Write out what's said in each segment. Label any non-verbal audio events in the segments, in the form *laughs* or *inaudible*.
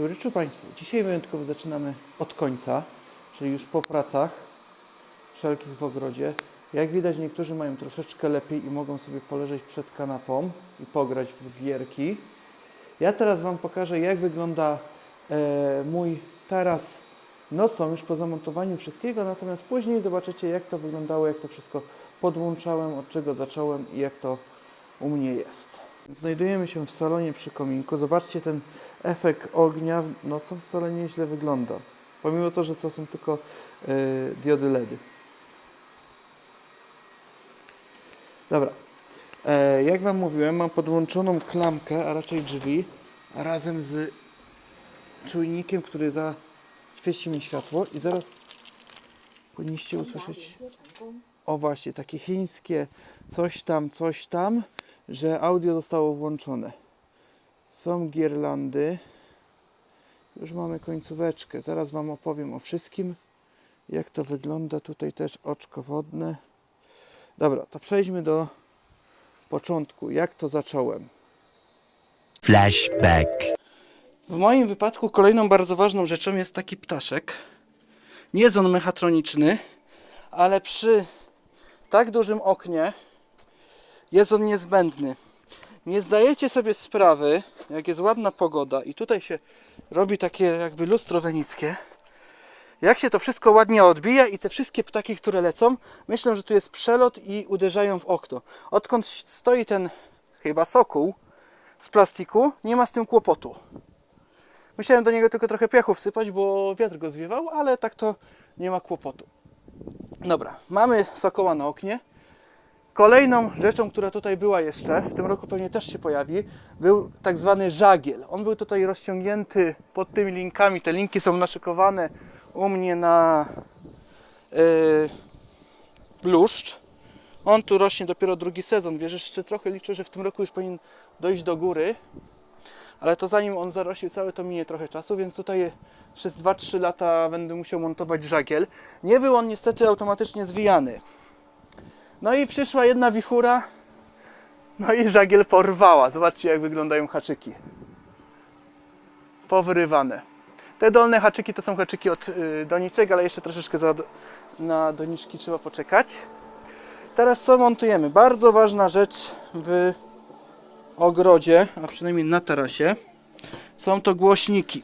Dobry wieczór Państwu. Dzisiaj wyjątkowo zaczynamy od końca, czyli już po pracach wszelkich w ogrodzie. Jak widać, niektórzy mają troszeczkę lepiej i mogą sobie poleżeć przed kanapą i pograć w gierki. Ja teraz Wam pokażę, jak wygląda e, mój taras nocą, już po zamontowaniu wszystkiego, natomiast później zobaczycie, jak to wyglądało, jak to wszystko podłączałem, od czego zacząłem i jak to u mnie jest. Znajdujemy się w salonie przy kominku. Zobaczcie ten efekt ognia nocą wcale nieźle wygląda. Pomimo to, że to są tylko e, diody LEDy. Dobra. E, jak Wam mówiłem, mam podłączoną klamkę, a raczej drzwi, razem z czujnikiem, który zaświeci mi światło i zaraz powinniście usłyszeć o właśnie, takie chińskie coś tam, coś tam, że audio zostało włączone. Są girlandy. Już mamy końcóweczkę. Zaraz Wam opowiem o wszystkim. Jak to wygląda. Tutaj też oczko wodne. Dobra, to przejdźmy do początku. Jak to zacząłem? Flashback. W moim wypadku kolejną bardzo ważną rzeczą jest taki ptaszek. Nie jest on mechatroniczny, ale przy tak dużym oknie jest on niezbędny. Nie zdajecie sobie sprawy, jak jest ładna pogoda i tutaj się robi takie jakby lustro wenickie, jak się to wszystko ładnie odbija i te wszystkie ptaki, które lecą, myślą, że tu jest przelot i uderzają w okno. Odkąd stoi ten chyba sokół z plastiku, nie ma z tym kłopotu. Musiałem do niego tylko trochę piachu wsypać, bo wiatr go zwiewał, ale tak to nie ma kłopotu. Dobra, mamy sokoła na oknie. Kolejną rzeczą, która tutaj była jeszcze, w tym roku pewnie też się pojawi, był tak zwany żagiel. On był tutaj rozciągnięty pod tymi linkami. Te linki są naszykowane u mnie na yy, bluszcz. On tu rośnie dopiero drugi sezon. Wiesz, jeszcze trochę liczę, że w tym roku już powinien dojść do góry. Ale to zanim on zarośnie cały, to minie trochę czasu, więc tutaj przez 2-3 lata będę musiał montować żagiel. Nie był on niestety automatycznie zwijany. No i przyszła jedna wichura, no i żagiel porwała. Zobaczcie jak wyglądają haczyki. Powyrywane. Te dolne haczyki to są haczyki od y, doniczek, ale jeszcze troszeczkę za, na doniczki trzeba poczekać. Teraz co montujemy? Bardzo ważna rzecz w ogrodzie, a przynajmniej na tarasie, są to głośniki.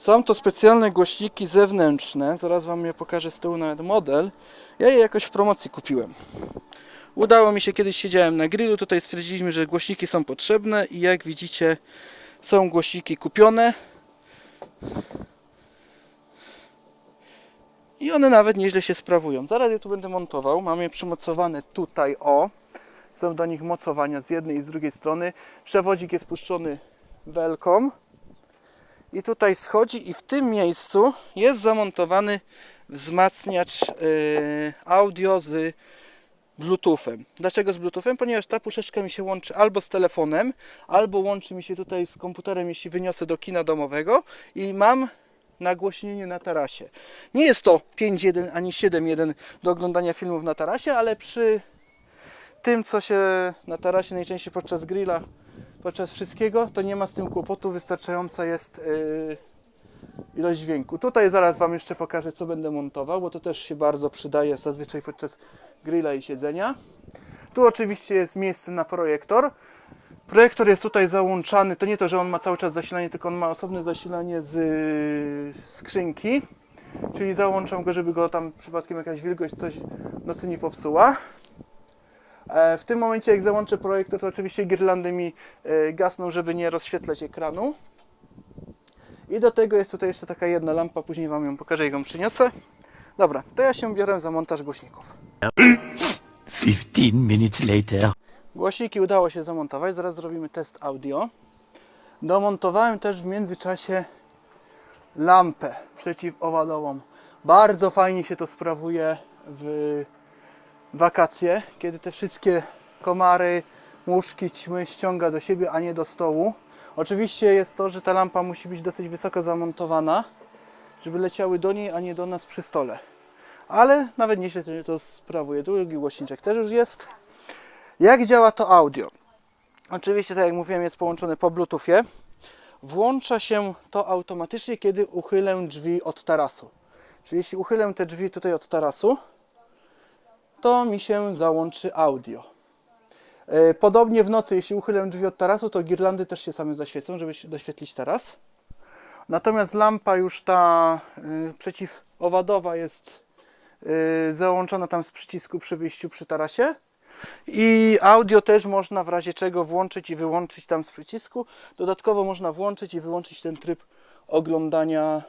Są to specjalne głośniki zewnętrzne. Zaraz Wam je pokażę z tyłu nawet model. Ja je jakoś w promocji kupiłem. Udało mi się, kiedyś siedziałem na grillu, tutaj stwierdziliśmy, że głośniki są potrzebne i jak widzicie są głośniki kupione. I one nawet nieźle się sprawują. Zaraz je tu będę montował. Mam je przymocowane tutaj, o. Są do nich mocowania z jednej i z drugiej strony. Przewodzik jest puszczony welką. I tutaj schodzi i w tym miejscu jest zamontowany wzmacniacz yy, audio z Bluetoothem. Dlaczego z Bluetoothem? Ponieważ ta puszeczka mi się łączy albo z telefonem, albo łączy mi się tutaj z komputerem, jeśli wyniosę do kina domowego i mam nagłośnienie na tarasie. Nie jest to 5.1 ani 7.1 do oglądania filmów na tarasie, ale przy tym, co się na tarasie najczęściej podczas grilla, podczas wszystkiego, to nie ma z tym kłopotu, wystarczająca jest yy, ilość dźwięku. Tutaj zaraz Wam jeszcze pokażę, co będę montował, bo to też się bardzo przydaje zazwyczaj podczas grilla i siedzenia. Tu oczywiście jest miejsce na projektor. Projektor jest tutaj załączany, to nie to, że on ma cały czas zasilanie, tylko on ma osobne zasilanie z yy, skrzynki. Czyli załączam go, żeby go tam przypadkiem jakaś wilgoć coś w nocy nie popsuła. E, W tym momencie jak załączę projektor, to oczywiście girlandy mi e, gasną, żeby nie rozświetlać ekranu. I do tego jest tutaj jeszcze taka jedna lampa, później Wam ją pokażę i ją przyniosę. Dobra, to ja się biorę za montaż głośników. 15 minutes later. Głośniki udało się zamontować, zaraz zrobimy test audio. Domontowałem też w międzyczasie lampę przeciwowadową. Bardzo fajnie się to sprawuje w wakacje, kiedy te wszystkie komary, muszki, ćmy ściąga do siebie, a nie do stołu. Oczywiście jest to, że ta lampa musi być dosyć wysoko zamontowana, żeby leciały do niej, a nie do nas przy stole. Ale nawet nieźle to- sprawuje. Drugi głośniczek też już jest. Jak działa to audio? Oczywiście, tak jak mówiłem, jest połączone po Bluetoothie. włącza się to automatycznie, kiedy uchylę drzwi od tarasu. Czyli jeśli uchylę te drzwi tutaj od tarasu, to mi się załączy audio. E, Podobnie w nocy, jeśli uchylę drzwi od tarasu, to girlandy też się same zaświecą, żeby doświetlić taras. Natomiast lampa już ta y, przeciwowadowa jest y, załączona tam z przycisku przy wyjściu przy tarasie. I audio też można w razie czego włączyć i wyłączyć tam z przycisku. Dodatkowo można włączyć i wyłączyć ten tryb oglądania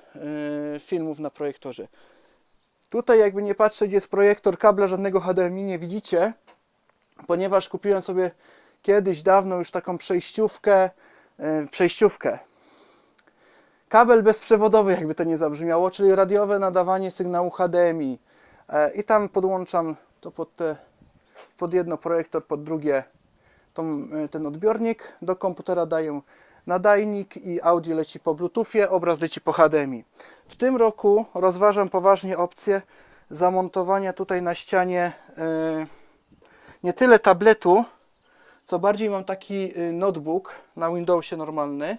filmów na projektorze. Tutaj jakby nie patrzeć jest projektor, kabla żadnego HDMI nie widzicie, ponieważ kupiłem sobie kiedyś dawno już taką przejściówkę, y, przejściówkę, kabel bezprzewodowy, jakby to nie zabrzmiało, czyli radiowe nadawanie sygnału HDMI. E, I tam podłączam to pod, te, pod jedno projektor, pod drugie tą, e, ten odbiornik. Do komputera daję nadajnik i audio leci po Bluetoothie, obraz leci po HDMI. W tym roku rozważam poważnie opcję zamontowania tutaj na ścianie e, nie tyle tabletu, co bardziej mam taki y, notebook na Windowsie normalny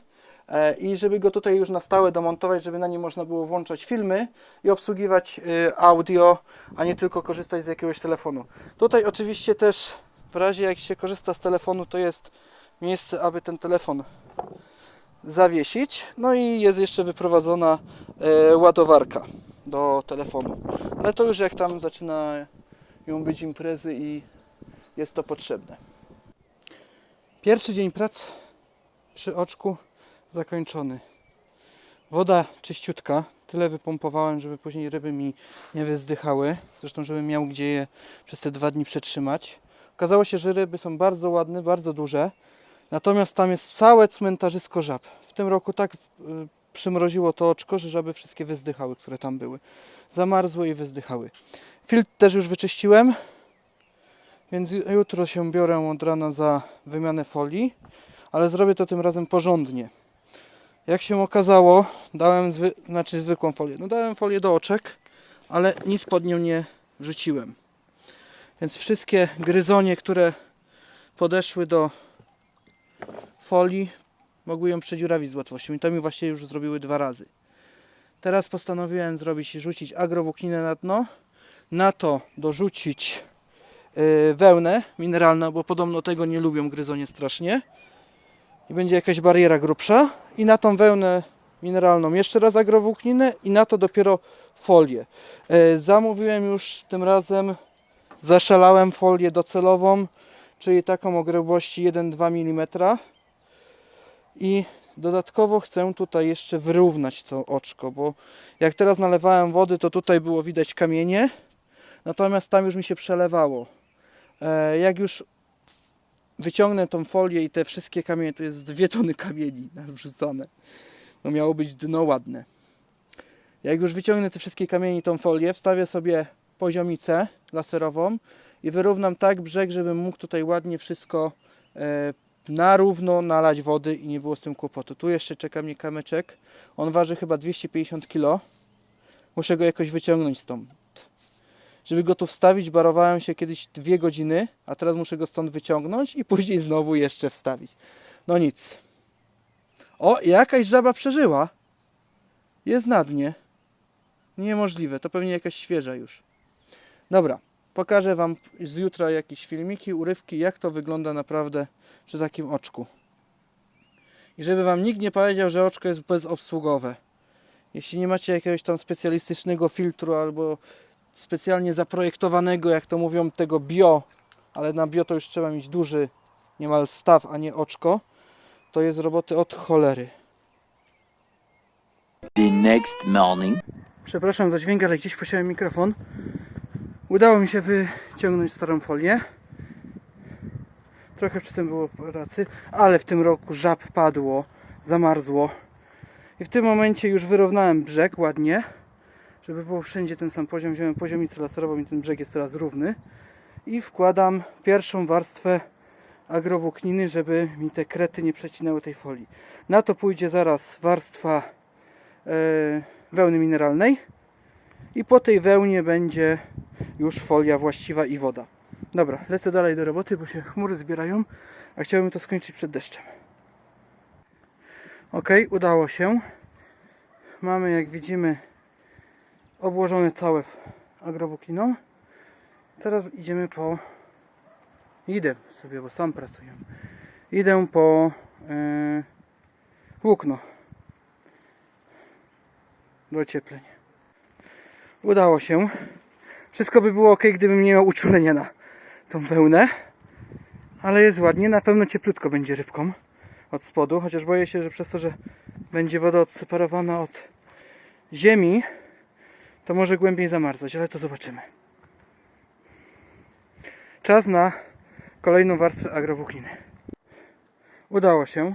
e, i żeby go tutaj już na stałe domontować, żeby na nim można było włączać filmy i obsługiwać audio, a nie tylko korzystać z jakiegoś telefonu. Tutaj oczywiście też w razie jak się korzysta z telefonu, to jest miejsce, aby ten telefon zawiesić. No i jest jeszcze wyprowadzona e, ładowarka do telefonu. Ale to już jak tam zaczyna ją być imprezy i jest to potrzebne. Pierwszy dzień prac przy oczku zakończony. Woda czyściutka. Tyle wypompowałem, żeby później ryby mi nie wyzdychały. Zresztą, żebym miał gdzie je przez te dwa dni przetrzymać. Okazało się, że ryby są bardzo ładne, bardzo duże. Natomiast tam jest całe cmentarzysko żab. W tym roku tak y, przymroziło to oczko, że żaby wszystkie wyzdychały, które tam były. Zamarzły i wyzdychały. Filtr też już wyczyściłem. Więc ju- jutro się biorę od rana za wymianę folii, ale zrobię to tym razem porządnie. Jak się okazało, dałem zwy, znaczy zwykłą folię. No dałem folię do oczek, ale nic pod nią nie wrzuciłem. Więc wszystkie gryzonie, które podeszły do folii, mogły ją przedziurawić z łatwością. I to mi właśnie już zrobiły dwa razy. Teraz postanowiłem zrobić, rzucić agrowłókninę na dno, na to dorzucić y, wełnę mineralną, bo podobno tego nie lubią gryzonie strasznie. I będzie jakaś bariera grubsza. I na tą wełnę mineralną jeszcze raz agrowłókninę i na to dopiero folię. Y, Zamówiłem już tym razem, zaszalałem folię docelową, czyli taką o grubości 1-2 mm. I dodatkowo chcę tutaj jeszcze wyrównać to oczko, bo jak teraz nalewałem wody, to tutaj było widać kamienie, natomiast tam już mi się przelewało. E, Jak już wyciągnę tą folię i te wszystkie kamienie, to jest dwie tony kamieni *laughs* wrzucone. No miało być dno ładne. Jak już wyciągnę te wszystkie kamienie i tą folię, wstawię sobie poziomicę laserową i wyrównam tak brzeg, żebym mógł tutaj ładnie wszystko e, na równo nalać wody i nie było z tym kłopotu. Tu jeszcze czeka mnie kamyczek. On waży chyba 250 kg. Muszę go jakoś wyciągnąć stąd. Żeby go tu wstawić, barowałem się kiedyś dwie godziny, a teraz muszę go stąd wyciągnąć i później znowu jeszcze wstawić. No nic. O, jakaś żaba przeżyła. Jest na dnie. Niemożliwe, to pewnie jakaś świeża już. Dobra, pokażę Wam z jutra jakieś filmiki, urywki, jak to wygląda naprawdę przy takim oczku. I żeby Wam nikt nie powiedział, że oczko jest bezobsługowe. Jeśli nie macie jakiegoś tam specjalistycznego filtru albo specjalnie zaprojektowanego, jak to mówią, tego bio, ale na bio to już trzeba mieć duży niemal staw, a nie oczko, to jest roboty od cholery. The next morning. Przepraszam za dźwięk, ale gdzieś posiałem mikrofon. Udało mi się wyciągnąć starą folię. Trochę przy tym było pracy, ale w tym roku żab padło, zamarzło. I w tym momencie już wyrównałem brzeg ładnie, żeby było wszędzie ten sam poziom. Wziąłem poziomicę laserową i ten brzeg jest teraz równy. I wkładam pierwszą warstwę agrowłókniny, żeby mi te krety nie przecinały tej folii. Na to pójdzie zaraz warstwa e, wełny mineralnej i po tej wełnie będzie już folia właściwa i woda. Dobra, lecę dalej do roboty, bo się chmury zbierają, a chciałbym to skończyć przed deszczem. Ok, udało się. Mamy, jak widzimy, obłożone całe agrowłókniną. Teraz idziemy po... Idę sobie, bo sam pracuję. Idę po yy, włókno do ocieplenia. Udało się. Wszystko by było ok, gdybym nie miał uczulenia na tą wełnę. Ale jest ładnie, na pewno cieplutko będzie rybką od spodu, chociaż boję się, że przez to, że będzie woda odseparowana od ziemi, to może głębiej zamarzać, ale to zobaczymy. Czas na kolejną warstwę agrowłókniny. Udało się.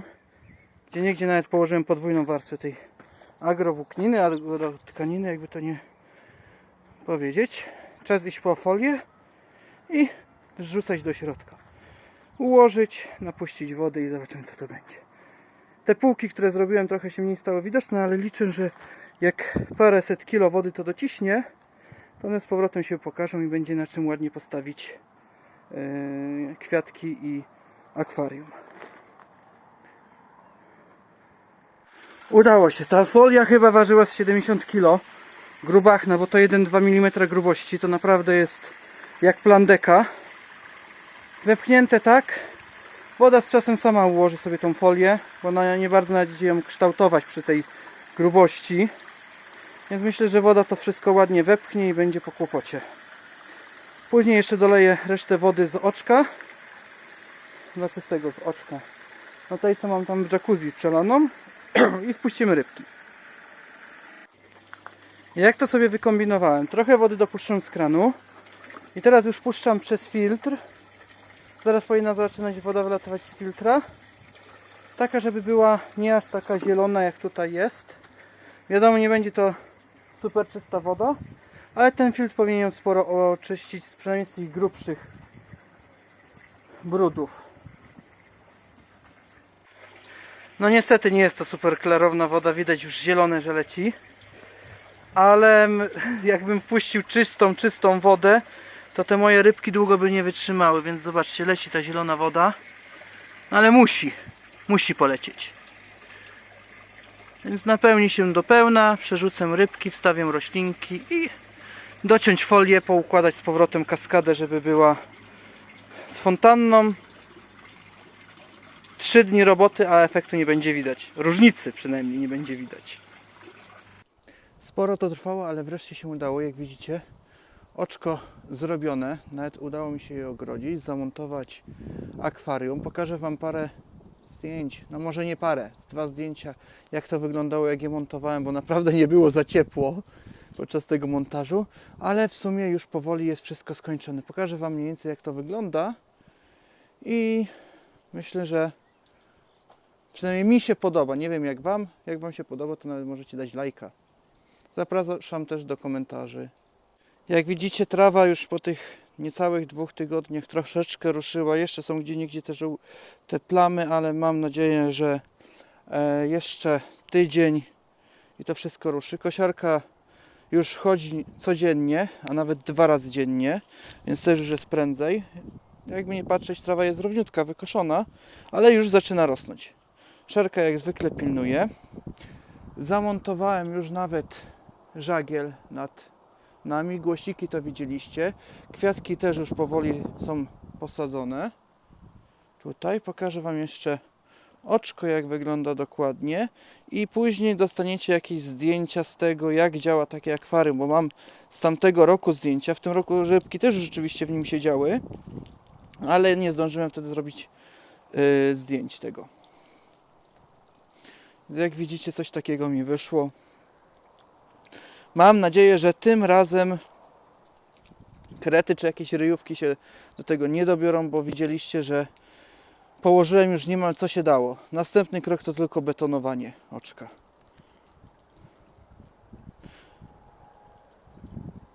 Gdzie niegdzie nawet położyłem podwójną warstwę tej agrowłókniny, agrotkaniny, jakby to nie powiedzieć. Czas iść po folię i wrzucać do środka. Ułożyć, napuścić wody i zobaczymy co to będzie. Te półki, które zrobiłem trochę się mniej stały widoczne, ale liczę, że jak paręset kilo wody to dociśnie, to one z powrotem się pokażą i będzie na czym ładnie postawić yy, kwiatki i akwarium. Udało się. Ta folia chyba ważyła z 70 kg. Grubachna, bo to 1-2 mm grubości. To naprawdę jest jak plandeka. Wepchnięte tak. Woda z czasem sama ułoży sobie tą folię, bo ona nie bardzo idzie ją kształtować przy tej grubości. Więc myślę, że woda to wszystko ładnie wepchnie i będzie po kłopocie. Później jeszcze doleję resztę wody z oczka. Znaczy z tego z oczka. No tej co mam tam w jacuzzi przelaną. *clears throat* I wpuścimy rybki. Jak to sobie wykombinowałem? Trochę wody dopuszczam z kranu. I teraz już puszczam przez filtr. Zaraz powinna zaczynać woda wylatywać z filtra. Taka, żeby była nie aż taka zielona jak tutaj jest. Wiadomo, nie będzie to super czysta woda, ale ten filtr powinien ją sporo oczyścić, przynajmniej z tych grubszych brudów. No niestety nie jest to super klarowna woda, widać już zielone, że leci. Ale jakbym puścił czystą, czystą wodę, to te moje rybki długo by nie wytrzymały, więc zobaczcie, leci ta zielona woda. Ale musi, musi polecieć. Więc napełni się do pełna, przerzucę rybki, wstawię roślinki i dociąć folię, poukładać z powrotem kaskadę, żeby była z fontanną. Trzy dni roboty, a efektu nie będzie widać. Różnicy przynajmniej nie będzie widać. Sporo to trwało, ale wreszcie się udało, jak widzicie. Oczko zrobione, nawet udało mi się je ogrodzić, zamontować akwarium. Pokażę Wam parę zdjęć, no może nie parę, z dwa zdjęcia, jak to wyglądało, jak je montowałem, bo naprawdę nie było za ciepło podczas tego montażu, ale w sumie już powoli jest wszystko skończone. Pokażę Wam mniej więcej, jak to wygląda i myślę, że przynajmniej mi się podoba. Nie wiem jak Wam, jak Wam się podoba, to nawet możecie dać lajka. Zapraszam też do komentarzy. Jak widzicie, trawa już po tych niecałych dwóch tygodniach troszeczkę ruszyła. Jeszcze są gdzie niegdzie te, te plamy, ale mam nadzieję, że e, jeszcze tydzień i to wszystko ruszy. Kosiarka już chodzi codziennie, a nawet dwa razy dziennie, więc też już jest prędzej. Jakby nie patrzeć, trawa jest równiutka, wykoszona, ale już zaczyna rosnąć. Szerka jak zwykle pilnuje. Zamontowałem już nawet żagiel nad nami. Głosiki to widzieliście. Kwiatki też już powoli są posadzone. Tutaj pokażę Wam jeszcze oczko, jak wygląda dokładnie. I później dostaniecie jakieś zdjęcia z tego, jak działa takie akwarium, bo mam z tamtego roku zdjęcia. W tym roku rybki też rzeczywiście w nim siedziały, ale nie zdążyłem wtedy zrobić yy, zdjęć tego. Jak widzicie, coś takiego mi wyszło. Mam nadzieję, że tym razem krety czy jakieś ryjówki się do tego nie dobiorą, bo widzieliście, że położyłem już niemal co się dało. Następny krok to tylko betonowanie oczka.